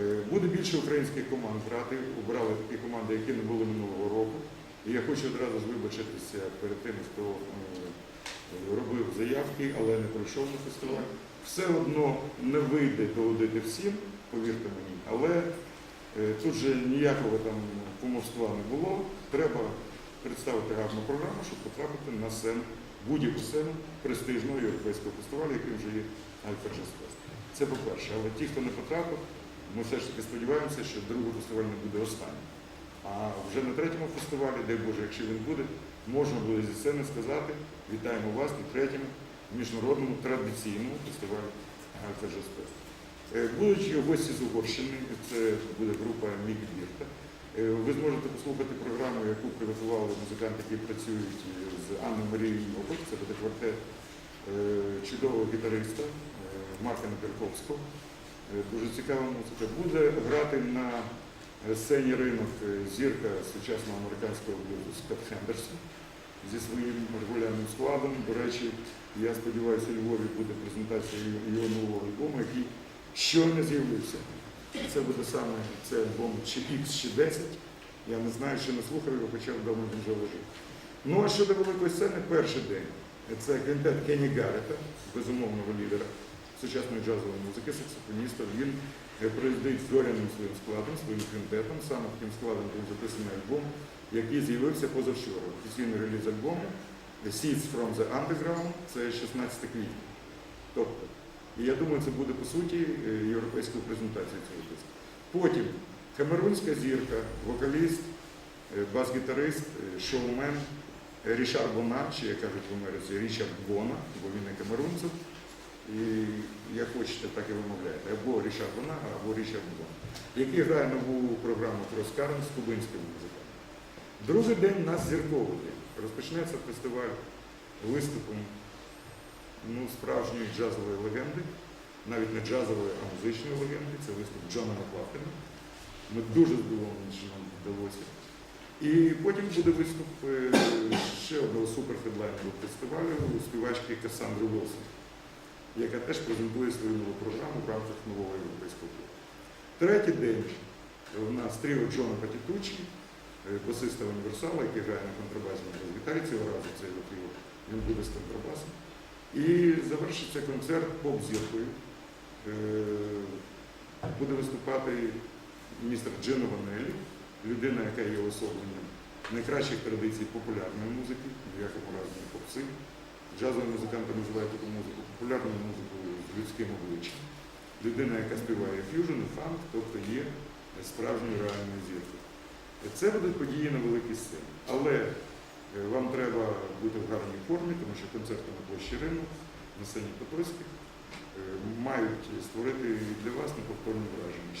Е, Буде більше українських команд грати. Обрали такі команди, які не були минулого року. І я хочу одразу ж вибачитися перед тим, хто е, робив заявки, але не пройшов на фестиваль. Все одно не вийде догодити всім, повірте мені, але е, тут же ніякого там кумовства не було. Треба представити гарну програму, щоб потрапити на сцену, будь-яку сцену престижного європейського фестивалю, яким вже є Альфа Джаз Фест. Це по-перше. Але ті, хто не потрапив, ми все ж таки сподіваємося, що другий фестиваль не буде останнім. А вже на третьому фестивалі, дай Боже, якщо він буде, можна буде зі сцени сказати вітаємо вас на третьому міжнародному традиційному фестивалі Фест. Е, гості з Угорщини, це буде група Мікі Бірта. Е, Ви зможете послухати програму, яку приготували музиканти, які працюють з Анною Марією Нопик. Це буде квартет е, чудового гітариста Марка Наперковського. Е, Дуже цікава музика. Буде грати на сцені ринок е, зірка сучасного американського блюзу Скотт Хендерсон зі своїм регулярним складом. До речі, я сподіваюся, у Львові буде презентація його- нового альбому, який щойно з'явився. Це буде саме це альбом чи X, чи 10. Я не знаю, ще не слухав його, хоча вдома він вже лежить. Ну а щодо великої сцени, перший день. Це квінтет Кенні Гаррета, безумовного лідера сучасної джазової музики, саксофоніста. Він е, приїздить зоряним своїм складом, своїм квінтетом. Саме таким складом був записаний альбом, який з'явився позавчора. Офіційний реліз альбому Seeds from the Underground, це 16 квітня. Тобто, і я думаю, це буде по суті е, європейською презентацією цього диску. Потім камерунська зірка, вокаліст, е, бас-гітарист, е, шоумен е, Рішар чи як кажуть в Америці, Річард Бона, бо він і камерунцев. Хочете, так і вимовляєте. Або Рішар Бона, або Річард Бона, який грає нову програму Кроскарен з кубинськими музиками. Другий день нас зірковий день. Розпочнеться фестиваль виступом ну, справжньої джазової легенди, навіть не джазової, а музичної легенди. Це виступ Джона Маклафліна. Ми дуже здивовані, що нам вдалося. І потім буде виступ е, ще одного суперхедлайнеру фестивалю співачки Касандри Уилсон, яка теж презентує свою нову програму в рамках нового європейського клубу. Третій день у нас тріо Джона Патітучі, е, басиста універсала, який грає на контрабасі на гітарі цього разу, це його тріо, він буде з контрабасом. І завершиться концерт поп-зіркою. Е, Буде виступати містер Джино Ванелі, людина, яка є особленням найкращих традицій популярної музики, в якому разі не попси. Джазові музиканти називають таку музику популярною музикою з людським обличчям. Людина, яка співає ф'южн фанк, тобто є справжньою реальною зіркою. Це будуть події на великій сцені. Але е, вам треба бути в гарній формі, тому що концерти на площі ринок, на сцені Потоцьких, е, мають створити для вас неповторне враження.